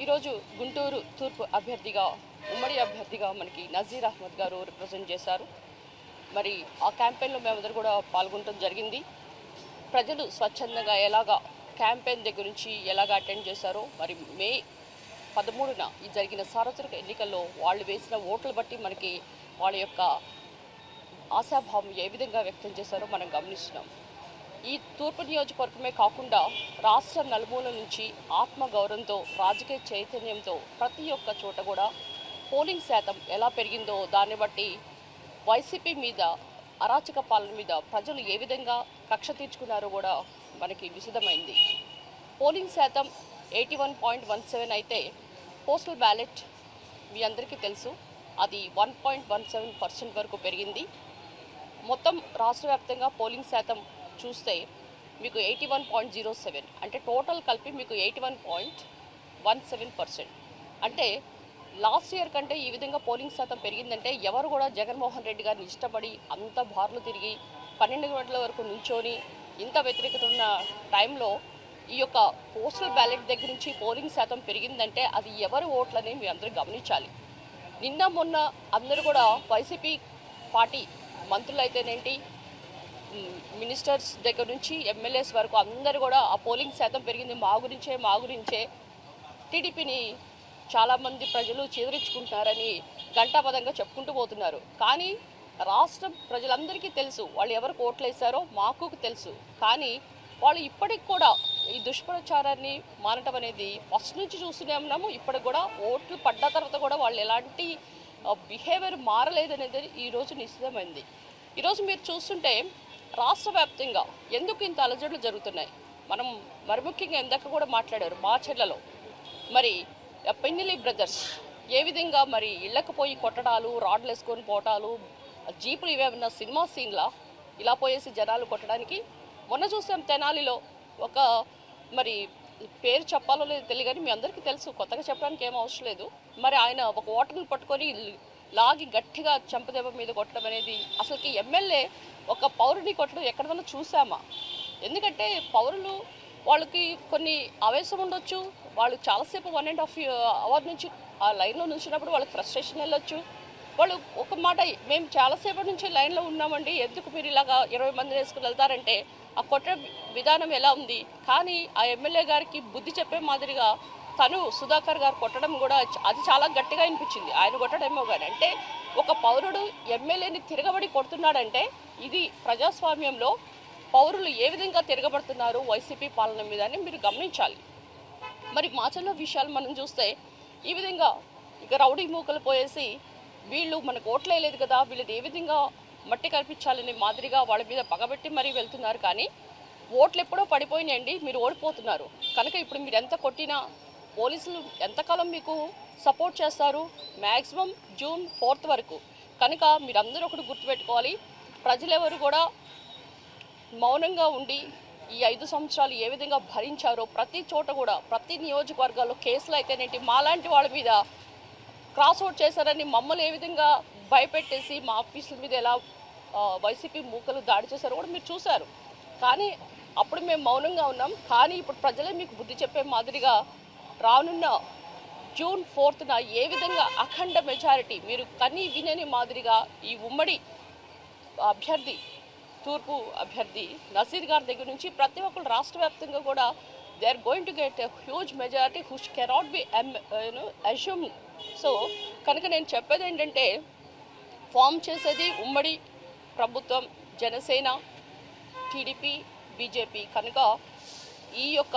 ఈరోజు గుంటూరు తూర్పు అభ్యర్థిగా ఉమ్మడి అభ్యర్థిగా మనకి నజీర్ అహ్మద్ గారు రిప్రజెంట్ చేశారు. మరి ఆ క్యాంపెయిన్లో మేమందరూ కూడా పాల్గొనడం జరిగింది. ప్రజలు స్వచ్ఛందంగా ఎలాగా క్యాంపెయిన్ దగ్గర నుంచి ఎలాగ అటెండ్ చేశారో మరి మే పదమూడున ఈ జరిగిన సార్వత్రిక ఎన్నికల్లో వాళ్ళు వేసిన ఓట్లు బట్టి మనకి వాళ్ళ యొక్క ఆశాభావం ఏ విధంగా వ్యక్తం చేశారో మనం గమనిస్తున్నాం. ఈ తూర్పు నియోజకవర్గమే కాకుండా రాష్ట్ర నలుమూల నుంచి ఆత్మగౌరవంతో రాజకీయ చైతన్యంతో ప్రతి ఒక్క చోట కూడా పోలింగ్ శాతం ఎలా పెరిగిందో దాన్ని బట్టి వైసీపీ మీద అరాచక పాలన మీద ప్రజలు ఏ విధంగా కక్ష తీర్చుకున్నారో కూడా మనకి విశదమైంది. పోలింగ్ శాతం eighty one point one seven అయితే పోస్టల్ బ్యాలెట్ మీ అందరికీ తెలుసు. అది one point one seven percent వరకు పెరిగింది. మొత్తం రాష్ట్ర వ్యాప్తంగా పోలింగ్ శాతం చూస్తే మీకు eighty one point zero seven అంటే టోటల్ కలిపి మీకు eighty one point one seven percent అంటే లాస్ట్ ఇయర్ కంటే ఈ విధంగా పోలింగ్ శాతం పెరిగిందంటే ఎవరు కూడా జగన్మోహన్ రెడ్డి గారిని ఇష్టపడి అంత బార్లు తిరిగి పన్నెండు గంటల వరకు నుంచొని ఇంత వ్యతిరేకత ఉన్న టైంలో ఈ యొక్క పోస్టల్ బ్యాలెట్ దగ్గర నుంచి పోలింగ్ శాతం పెరిగిందంటే అది ఎవరి ఓట్లని మీ అందరూ గమనించాలి. నిన్న మొన్న అందరూ కూడా వైసీపీ పార్టీ మంత్రులు అయితేనేంటి మినిస్టర్స్ దగ్గర నుంచి ఎమ్మెల్యేస్ వరకు అందరూ కూడా ఆ పోలింగ్ శాతం పెరిగింది మా గురించే మా గురించే. టీడీపీని చాలామంది ప్రజలు చేదరించుకుంటున్నారని ఘంటాపదంగా చెప్పుకుంటూ పోతున్నారు. కానీ రాష్ట్ర ప్రజలందరికీ తెలుసు వాళ్ళు ఎవరు ఓట్లు వేశారో మాకు తెలుసు. కానీ వాళ్ళు ఇప్పటికి కూడా ఈ దుష్ప్రచారాన్ని మానటం అనేది ఫస్ట్ నుంచి చూస్తూనే ఉన్నాము. ఇప్పటికి కూడా ఓట్లు పడ్డ తర్వాత కూడా వాళ్ళు ఎలాంటి బిహేవియర్ మారలేదనేది ఈరోజు నిశ్చితమైంది. ఈరోజు మీరు చూస్తుంటే రాష్ట్ర వ్యాప్తంగా ఎందుకు ఇంత అలజడులు జరుగుతున్నాయి? మనం మరి ముఖ్యంగా ఎందాక కూడా మాట్లాడారు మా చెల్లలో మరి పెన్నెలి పెన్నిలి బ్రదర్స్ ఏ విధంగా మరి ఇళ్ళకు పోయి కొట్టడాలు రాడ్లు వేసుకొని పోవటాలు జీపులు ఇవేమన్నా సినిమా సీన్లా ఇలా పోయేసి జనాలు కొట్టడానికి? మొన్న చూసాం తెనాలిలో ఒక మరి పేరు చెప్పాలో లేదో తెలియదు కానీ మీ అందరికీ తెలుసు కొత్తగా చెప్పడానికి ఏం అవసరం లేదు. మరి ఆయన ఒక ఓటర్ని పట్టుకొని లాగి గట్టిగా చెంపదెబ్బ మీద కొట్టడం అనేది అసలుకి ఎమ్మెల్యే ఒక పౌరుని కొట్టడం ఎక్కడైనా చూసామా? ఎందుకంటే పౌరులు వాళ్ళకి కొన్ని ఆవేశం ఉండొచ్చు వాళ్ళు చాలాసేపు వన్ అండ్ హాఫ్ అవర్ నుంచి ఆ లైన్లో నుంచినప్పుడు వాళ్ళకి ఫ్రస్ట్రేషన్ వెళ్ళొచ్చు. వాళ్ళు ఒక మాట మేము చాలాసేపటి నుంచి లైన్లో ఉన్నామండి ఎందుకు మీరు ఇలాగా ఇరవై మంది వేసుకుని వెళ్తారంటే ఆ కొట్ట విధానం ఎలా ఉంది? కానీ ఆ ఎమ్మెల్యే గారికి బుద్ధి చెప్పే మాదిరిగా తను సుధాకర్ గారు కొట్టడం కూడా అది చాలా గట్టిగా అనిపించింది. ఆయన కొట్టడమేమో కానీ అంటే ఒక పౌరుడు ఎమ్మెల్యేని తిరగబడి కొడుతున్నాడంటే ఇది ప్రజాస్వామ్యంలో పౌరులు ఏ విధంగా తిరగబడుతున్నారు వైసీపీ పాలన మీద అని మీరు గమనించాలి. మరి మాచల్లో విషయాలు మనం చూస్తే ఈ విధంగా ఇక రౌడీ మూకలు పోయేసి వీళ్ళు మనకు ఓట్లు కదా వీళ్ళది ఏ విధంగా మట్టి కల్పించాలనే మాదిరిగా వాళ్ళ మీద పగబెట్టి మరీ వెళ్తున్నారు కానీ ఓట్లు ఎప్పుడో పడిపోయినాయండి మీరు ఓడిపోతున్నారు. కనుక ఇప్పుడు మీరు ఎంత కొట్టినా పోలీసులు ఎంతకాలం మీకు సపోర్ట్ చేస్తారు? మ్యాక్సిమం జూన్ ఫోర్త్ వరకు. కనుక మీరందరూ ఒకటి గుర్తుపెట్టుకోవాలి. ప్రజలెవరు కూడా మౌనంగా ఉండి ఈ ఐదు సంవత్సరాలు ఏ విధంగా భరించారో ప్రతి చోట కూడా ప్రతి నియోజకవర్గాల్లో కేసులు అయితేనేంటి మాలాంటి వాళ్ళ మీద క్రాస్ అవుట్ చేశారని మమ్మల్ని ఏ విధంగా భయపెట్టేసి మా ఆఫీసుల మీద ఎలా వైసీపీ మూకలు దాడి చేశారో కూడా మీరు చూశారు. కానీ అప్పుడు మేము మౌనంగా ఉన్నాం. కానీ ఇప్పుడు ప్రజలే మీకు బుద్ధి చెప్పే మాదిరిగా రానున్న జూన్ ఫోర్త్న ఏ విధంగా అఖండ మెజారిటీ మీరు కనీ వినని మాదిరిగా ఈ ఉమ్మడి అభ్యర్థి తూర్పు అభ్యర్థి నసీర్ గారి దగ్గర నుంచి ప్రతి ఒక్కరు రాష్ట్ర వ్యాప్తంగా కూడా they are going to get huge majority who's cannot be you know assume so కనుక నేను చెప్పేది ఏంటంటే ఫామ్ చేసేది ఉమ్మడి ప్రభుత్వం జనసేన టీడీపీ బీజేపీ. కనుక ఈ యొక్క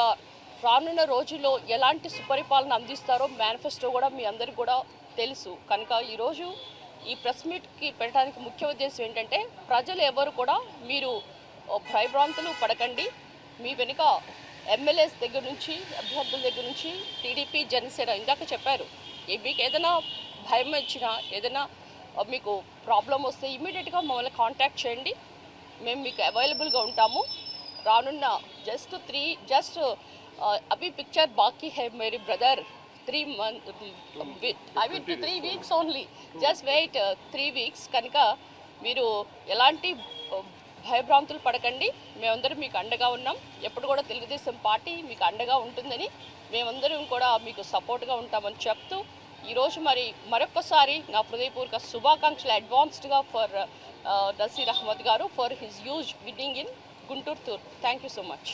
రానున్న రోజుల్లో ఎలాంటి సుపరిపాలన అందిస్తారో మేనిఫెస్టో కూడా మీ అందరికీ కూడా తెలుసు. కనుక ఈరోజు ఈ ప్రెస్ మీట్కి పెట్టడానికి ముఖ్య ఉద్దేశం ఏంటంటే ప్రజలు ఎవరు కూడా మీరు భయభ్రాంతులు పడకండి. మీ వెనుక ఎమ్మెల్యేస్ దగ్గర నుంచి అభ్యర్థుల దగ్గర నుంచి టీడీపీ జనసేన ఇందాక చెప్పారు. మీకు ఏదైనా భయం వచ్చినా ఏదైనా మీకు ప్రాబ్లం వస్తే ఇమీడియట్గా మమ్మల్ని కాంటాక్ట్ చేయండి. మేము మీకు అవైలబుల్గా ఉంటాము. రానున్న జస్ట్ త్రీ జస్ట్ అభి పిక్చర్ బాకీ హై Mary brother three month I mean three weeks only just wait three weeks కనుక మీరు ఎలాంటి uh, భయభ్రాంతులు పడకండి. మేమందరం మీకు అండగా ఉన్నాం. ఎప్పుడు కూడా తెలుగుదేశం పార్టీ మీకు అండగా ఉంటుందని మేమందరం కూడా మీకు సపోర్ట్గా ఉంటామని చెప్తూ ఈరోజు మరి మరొకసారి నా హృదయపూర్వక శుభాకాంక్షలు అడ్వాన్స్డ్గా ఫర్ నసీర్ అహ్మద్ గారు for his huge winning in Guntur తూర్పు థ్యాంక్ యూ సో మచ్